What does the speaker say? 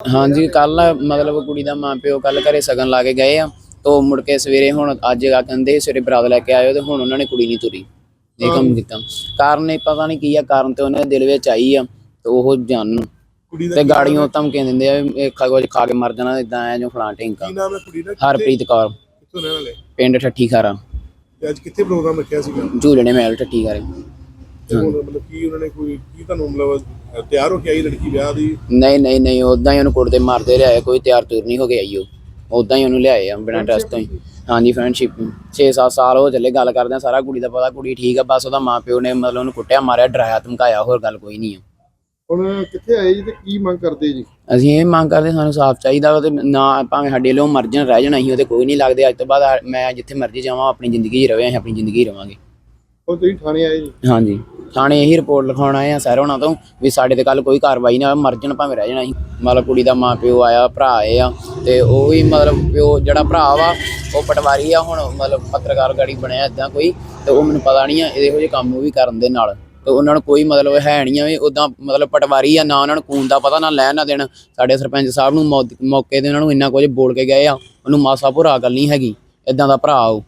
ਹਾਂਜੀ ਕੱਲ ਮਤਲਬ ਕੁੜੀ ਦਾ ਮਾਂ ਪਿਓ ਕੱਲ ਘਰੇ ਸਗਨ ਲਾ ਕੇ ਗਏ ਆ ਤੋ ਮੁੜ ਕੇ ਸਵੇਰੇ ਹੁਣ ਅੱਜ ਆ ਕਹਿੰਦੇ ਸਵੇਰੇ ਬਰਾਤ ਲੈ ਕੇ ਆਇਓ ਤੇ ਹੁਣ ਉਹਨਾਂ ਨੇ ਕੁੜੀ ਨਹੀਂ ਤੁਰੀ। ਇਹ ਕੰਮ ਕੀਤਾ। ਕਾਰਨ ਇਹ ਪਤਾ ਨਹੀਂ ਕੀ ਆ ਕਾਰਨ ਤੇ ਉਹਨਾਂ ਦੇ ਦਿਲ ਵਿੱਚ ਆਈ ਆ ਤੇ ਉਹ ਜਾਣਨ ਕੁੜੀ ਤੇ ਗਾੜੀਆਂ ਧਮਕੀਆਂ ਦਿੰਦੇ ਆ ਵੀ ਇਹ ਖਾ ਕੁਝ ਖਾ ਕੇ ਮਰ ਜਾਣਾ ਇਦਾਂ ਐ ਜੋ ਫਲਾਂ ਢਿੰਕਾ ਕੀ ਨਾਮ ਹੈ ਕੁੜੀ ਦਾ? ਹਰਪ੍ਰੀਤ ਕੌਰ। ਕਿੱਥੋਂ ਰਹਿਣ ਵਾਲੇ? ਪਿੰਡ ਠੱਠੀ ਖਾਰਾ। ਤੇ ਅੱਜ ਕਿੱਥੇ ਪ੍ਰੋਗਰਾਮ ਰੱਖਿਆ ਸੀਗਾ? ਝੂਲਣੇ ਮਹਿਲ ਠੱਠੀ ਖਾਰੇ। ਤੇ ਹੁਣ ਮਤਲਬ ਕੀ ਉਹਨਾਂ ਨੇ ਕੋਈ ਕੀ ਤੁਹਾਨੂੰ ਮਤਲਬ ਅ, ਤਿਆਰ ਹੋ ਕੇ ਆਈ ਲੜਕੀ ਵਿਆਹ ਦੀ? ਨਹੀਂ ਨਹੀਂ ਨਹੀਂ ਉਦਾਂ ਹੀ ਉਹਨੂੰ ਕੁੱਟਦੇ ਮਾਰਦੇ ਲਿਆਏ ਕੋਈ ਤਿਆਰ ਤੁਰ ਨਹੀਂ ਹੋ ਗਿਆ ਈ ਉਹ। ਉਦਾਂ ਹੀ ਉਹਨੂੰ ਲਿਆਏ ਆ ਬਿਨਾਂ ਟੈਸਟ ਤੋਂ ਹੀ। ਹਾਂਜੀ ਫਰੈਂਡਸ਼ਿਪ 6-7 ਸਾਲ ਹੋ ਚੱਲੇ ਗੱਲ ਕਰਦੇ ਆ ਸਾਰਾ ਕੁੜੀ ਦਾ ਪਤਾ ਕੁੜੀ ਠੀਕ ਆ ਬਸ ਉਹਦਾ ਮਾਪਿਓ ਨੇ ਮਤਲਬ ਉਹਨੂੰ ਕੁੱਟਿਆ ਮਾਰਿਆ ਡਰਾਇਆ ਧਮਕਾਇਆ ਹੋਰ ਗੱਲ ਕੋਈ ਨਹੀਂ ਆ। ਹੁਣ ਕਿੱਥੇ ਆਏ ਜੀ ਤੇ ਕੀ ਮੰਗ ਕਰਦੇ ਜੀ? ਅਸੀਂ ਇਹ ਮੰਗ ਕਰਦੇ ਸਾਨੂੰ ਸਾਫ਼ ਚਾਹੀਦਾ ਵਾ ਤੇ ਨਾ ਭਾਵੇਂ ਸਾਡੇ ਲੋ ਮਰਜਨ ਰਹਿ ਜਾਣਾ ਅਸੀਂ ਉਹਦੇ ਕੋਈ ਨਹੀਂ ਲੱਗਦੇ ਅੱਜ ਤੋਂ ਬਾਅਦ ਮੈਂ ਜਿੱਥੇ ਮਰਜ਼ੀ ਜਾਵਾਂ ਆਪਣੀ ਜ਼ਿੰਦਗੀ 'ਚ ਰਵੇ ਅਸੀਂ ਆਪਣੀ ਜ਼ਿੰਦਗੀ 'ਚ ਰਵਾਂਗੇ। ਹੁਣ ਤੁਸੀਂ ਥਾਣੇ ਆਏ ਜੀ? ਹਾਂਜੀ। ਥਾਣੇ ਇਹੀ ਰਿਪੋਰਟ ਲਿਖਾਉਣ ਆਏ ਆ ਸਰ ਉਹਨਾਂ ਤੋਂ ਵੀ ਸਾਡੇ ਤੇ ਕੱਲ ਕੋਈ ਕਾਰਵਾਈ ਨਾ ਹੋਵੇ ਮਰਜਨ ਭਾਵੇਂ ਰਹਿ ਜਾਣਾ ਸੀ। ਮਤਲਬ ਕੁੜੀ ਦਾ ਮਾਂ ਪਿਓ ਆਇਆ, ਭਰਾ ਆਏ ਆ ਤੇ ਉਹ ਵੀ ਮਤਲਬ ਪਿਓ ਜਿਹੜਾ ਭਰਾ ਵਾ, ਉਹ ਪਟਵਾਰੀ ਆ, ਹੁਣ ਮਤਲਬ ਪੱਤਰਕਾਰ ਗਾੜੀ ਬਣਿਆ ਇਦਾਂ ਕੋਈ ਤੇ ਉਹ ਮੈਨੂੰ ਪਤਾ ਨਹੀਂ ਆ, ਇਹੋ ਜਿਹੇ ਕੰਮ ਉਹ ਵੀ ਕਰਨ ਦੇ ਨਾਲ। ਤੇ ਉਹਨਾਂ ਨੂੰ ਕੋਈ ਮਤਲਬ ਹੈ ਨਹੀਂ ਆ ਵੀ ਉਦਾਂ ਮਤਲਬ ਪਟਵਾਰੀ ਆ, ਨਾ ਉਹਨਾਂ ਨੂੰ ਖੂਨ ਦਾ ਪਤਾ, ਨਾ ਲੈਣ ਨਾ ਦੇਣ। ਸਾਡੇ ਸਰਪੰਚ ਸਾਹਿਬ ਨੂੰ ਮੌਕੇ ਤੇ ਉਹਨਾਂ ਨੂੰ ਇੰਨਾ ਕੁਝ ਬੋਲ ਕੇ ਗਏ ਆ, ਉਹਨੂੰ ਮਾਸਾ ਭੁਰਾ ਗੱਲ ਨਹੀਂ ਹੈਗੀ ਇਦਾਂ ਦਾ ਭਰਾ ਉਹ।